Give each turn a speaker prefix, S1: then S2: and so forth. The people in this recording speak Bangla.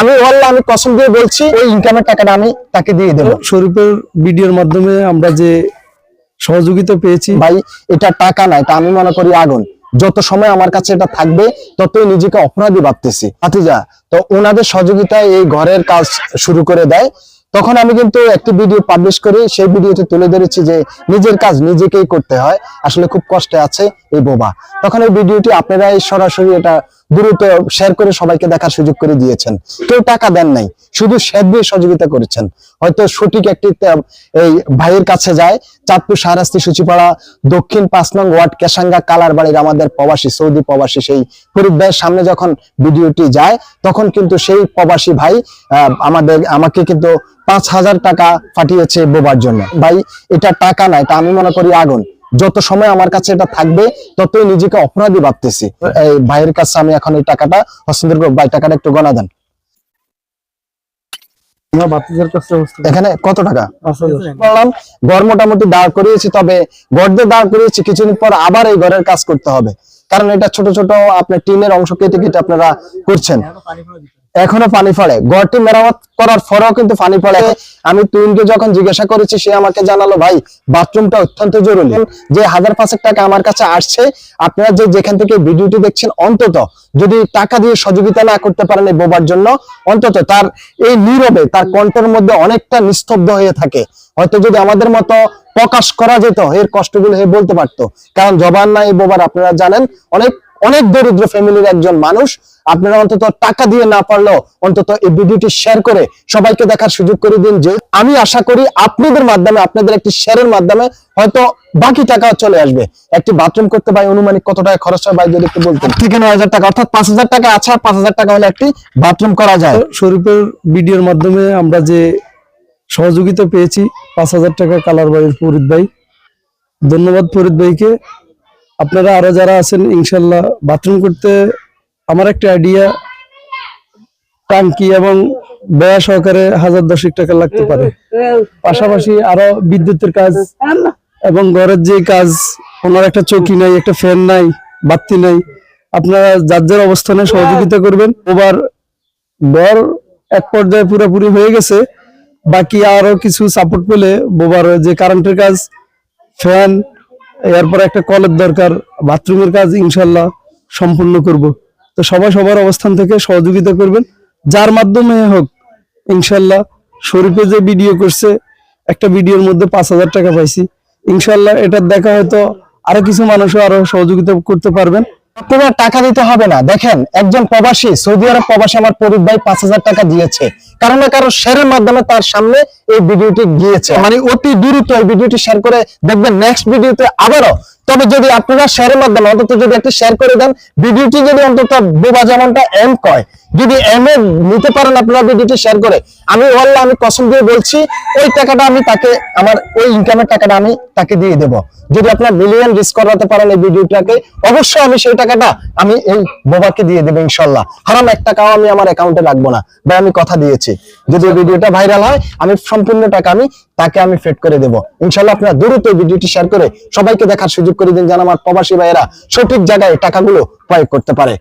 S1: আমি ওয়াল্লাহ আমি কসম দিয়ে বলছি ওই ইনকামের টাকাটা আমি তাকে দিয়ে দেবো।
S2: শরীফের ভিডিওর মাধ্যমে আমরা যে সহযোগিতা পেয়েছি।
S1: ভাই এটা টাকা না এটা আমি মনে করি আগুন। যত সময় আমার কাছে এটা থাকবে ততই নিজেকে অপরাধী ভাবতেছি। ভাতিজা তো ওনাদের সহযোগিতায় এই ঘরের কাজ শুরু করে দেয়। তখন আমি কিন্তু একটি ভিডিও পাবলিশ করি সেই ভিডিওতে তুলে ধরেছি যে নিজের কাজ নিজেকেই করতে হয়। আসলে খুব কষ্টে আছে এই বোবা। তখন এই ভিডিওটি আপনারাই সরাসরি এটা দ্রুত শেয়ার করে সবাইকে দেখার সুযোগ করে দিয়েছেন। কেউ টাকা দেন নাই, শুধু শেয়ার দিয়ে সহযোগিতা করেছেন। হয়তো সঠিক একটি এই ভাইয়ের কাছে যায়, চাঁদপুর শাহরাস্তি সূচিপাড়া, দক্ষিণ পাঁচ নং ওয়ার্ড কেশাঙ্গা কালার বাড়ির আমাদের প্রবাসী, সৌদি প্রবাসী সেই ফরিদ ভাইয়ের সামনে যখন ভিডিওটি যায়, তখন কিন্তু সেই প্রবাসী ভাই আমাদের, আমাকে কিন্তু পাঁচ হাজার টাকা পাঠিয়েছে বোবার জন্য। ভাই, এটা টাকা না এটা আমি মনে করি আগুন। যত সময় আমার কাছে এটা থাকবে ততই নিজেকে অপরাধী ভাবতেছি। এই ভাইয়ের কাছে আমি এখন এই টাকাটা হস্তান্তর করব ভাই টাকাটা একটু গণা দেন। এখানে কত টাকা? মোটামুটি দাঁড় করিয়েছি তবে ঘর দিয়ে দাঁড় করিয়েছি কিছুদিন পর আবার এই ঘরের কাজ করতে হবে। কারণ এটা ছোট ছোট আপনার টিনের অংশ কেটে কেটে আপনারা করছেন। এখনও পানি পড়ে ঘরটি মেরামত করার পরেও কিন্তু পানি পড়ে আমি তুইনকে যখন জিজ্ঞাসা করেছি, সে আমাকে জানালো, ভাই বাথরুমটা অত্যন্ত জরুরি। যে হাজার পাঁচেক টাকা আমার কাছে আসছে, আপনারা যে যেখান থেকে ভিডিওটি দেখছেন, অন্তত যদি টাকা দিয়ে সহযোগিতা না করতে পারেন এই বোবার জন্য, অন্তত তার এই নীরবে, তার কণ্ঠের মধ্যে অনেকটা নিস্তব্ধ হয়ে থাকে। হয়তো যদি আমাদের মতো প্রকাশ করা যেত, এর কষ্টগুলো বলতে পারতো। কারণ জবান না এই বোবার, আপনারা জানেন, অনেক অনেক দরিদ্র ফ্যামিলির একজন মানুষ। আপনারা অন্তত টাকা দিয়ে না পারলেও অন্তত এই ভিডিওটি শেয়ার করে সবাইকে দেখার সুযোগ করে দিন যে আমি আশা করি আপনাদের মাধ্যমে আপনাদের একটি শেয়ারের মাধ্যমে হয়তো বাকি টাকা চলে আসবে। একটি বাথরুম করতে ভাই অনুমানিক কত টাকা খরচ হয় ভাই যদি একটু বলতেন? থেকে নয় হাজার টাকা? অর্থাৎ পাঁচ হাজার টাকা আছে আর পাঁচ হাজার টাকা হলে একটি বাথরুম করা যায়।
S2: শরীফের ভিডিওর মাধ্যমে আমরা যে সহযোগিতা পেয়েছি পাঁচ হাজার টাকা কালার বাড়ির ফরিদ ভাই। ধন্যবাদ ফরিদ ভাইকে। আপনারা আরও যারা আছেন, ইনশাল্লাহ বাথরুম করতে আমার একটা আইডিয়া টাঙ্কি এবং ব্যয় সহকারে হাজার দশেক টাকা লাগতে পারে। পাশাপাশি আরও বিদ্যুতের কাজ এবং ঘরের যে কাজ, ওনার একটা চৌকি নাই, একটা ফ্যান নাই, বাতি নাই, আপনারা যার যার অবস্থানে সহযোগিতা করবেন। ওবার ঘর এক পর্যায়ে পুরোপুরি হয়ে গেছে, বাকি আরও কিছু সাপোর্ট পেলে বোবার যে কারেন্টের কাজ ফ্যান এরপর একটা কলের দরকার বাথরুমের কাজ ইনশাল্লাহ সম্পূর্ণ করব। তো সবাই সবার অবস্থান থেকে সহযোগিতা করবেন। যার মাধ্যমে হোক, ইনশাল্লাহ শরীফে যে ভিডিও করছে, একটা ভিডিওর মধ্যে পাঁচ হাজার টাকা পাইছি। ইনশাল্লাহ এটার দেখা হয়তো আরও কিছু মানুষও আরও সহযোগিতা করতে পারবেন।
S1: আপনার টাকা দিতে হবে না। দেখেন, একজন প্রবাসী, সৌদি আরব প্রবাসী আমার পরিব ভাই পাঁচ হাজার টাকা দিয়েছে। কারণ না কারও শেয়ারের মাধ্যমে তার সামনে এই ভিডিওটি গিয়েছে। মানে অতি দ্রুত এই ভিডিওটি শেয়ার করে দেখবেন নেক্সট ভিডিওতে আবারও। তবে যদি আপনারা শেয়ারের মাধ্যমে অন্তত যদি একটি শেয়ার করে দেন, ভিডিওটি যদি অন্তত বোবা যেমনটা এম কয় যদি এম এ নিতে পারেন আপনারা ভিডিওটি শেয়ার করে, আমি ওয়াল্লাহ, আমি কসম দিয়ে বলছি, ওই টাকাটা আমি তাকে, আমার ওই ইনকামের টাকাটা আমি তাকে দিয়ে দেব। যদি আপনার মিলিয়ন রিস্ক করাতে পারেন এই ভিডিওটাকে, অবশ্যই আমি সেই টাকাটা আমি এই বোবাকে দিয়ে দেবো ইনশাল্লাহ। হারাম এক টাকাও আমি আমার অ্যাকাউন্টে রাখব না। ভাই, আমি কথা দিয়েছি। যদি ভিডিওটা ভাইরাল হয়, আমি সম্পূর্ণ টাকা আমি তাকে আমি ফেড করে দেবো। ইনশাল্লাহ আপনারা দ্রুত ভিডিওটি শেয়ার করে সবাইকে দেখার সুযোগ করে দিন, যেন আমার প্রবাসী ভাইয়েরা সঠিক জায়গায় টাকাগুলো প্রয়োগ করতে পারে।